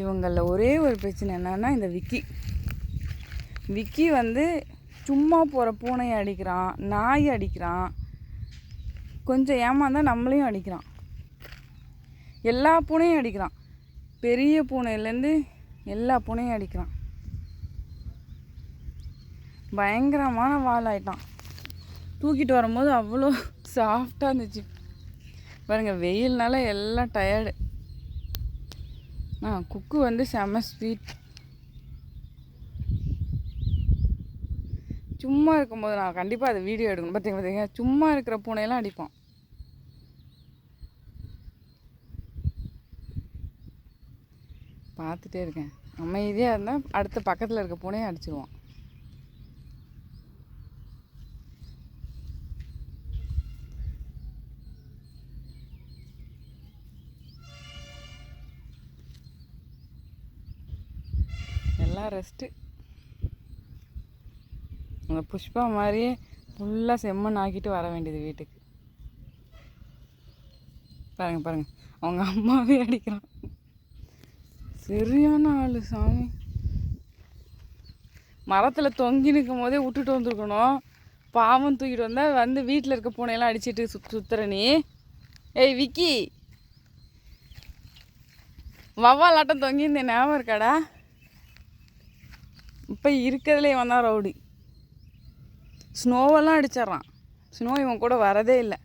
இவங்களில் ஒரே ஒரு பிரச்சனை என்னென்னா இந்த விக்கி. விக்கி வந்து சும்மா போகிற பூனையை அடிக்கிறான் நாய் அடிக்கிறான். கொஞ்சம் ஏமாந்தால் நம்மளையும் அடிக்கிறான். எல்லா பூனையும் அடிக்கிறான். பெரிய பூனையிலேருந்து எல்லா பூனையும் அடிக்கிறான். பயங்கரமான வால் ஆயிட்டான் தூக்கிட்டு வரும்போது அவ்வளோ சாஃப்டாக இருந்துச்சு. பாருங்கள் வெயில்னால எல்லாம் டயர்டு ஆ குக்கு வந்து செம ஸ்வீட் சும்மா இருக்கும்போது நான் கண்டிப்பாக அதை வீடியோ எடுக்கணும். பார்த்தீங்க பார்த்தீங்க சும்மா இருக்கிற பூனையெல்லாம் அடிப்போம் பார்த்துட்டே இருக்கேன். அமைதியாக இருந்தால் அடுத்த பக்கத்தில் இருக்க பூனையை அடிச்சிருவான். அதான் ரெஸ்ட்டு அந்த புஷ்பா மாதிரியே ஃபுல்லாக செம்மண் ஆக்கிட்டு வர வேண்டியது வீட்டுக்கு. பாருங்க பாருங்க. அவங்க அம்மாவே அடிக்கிறான். சரியான ஆள் சாமி. மரத்தில் தொங்கி நிற்கும் போதே விட்டுட்டு வந்துருக்கணும். பாவம் தூக்கிட்டு வந்தால் வந்து வீட்டில் இருக்க பூனையெல்லாம் அடிச்சிட்டு சுத் சுத்துற நீ. ஏய் விக்கி. வவ்வாலாட்டம் தொங்கியிருந்தேன் ஞாபகம் இருக்காடா? இப்போ இருக்கிறதுலே இவன் தான் ரவுடி ஸ்னோவெல்லாம் அடிச்சிட்றான். ஸ்னோ இவன் கூட வரதே இல்லை.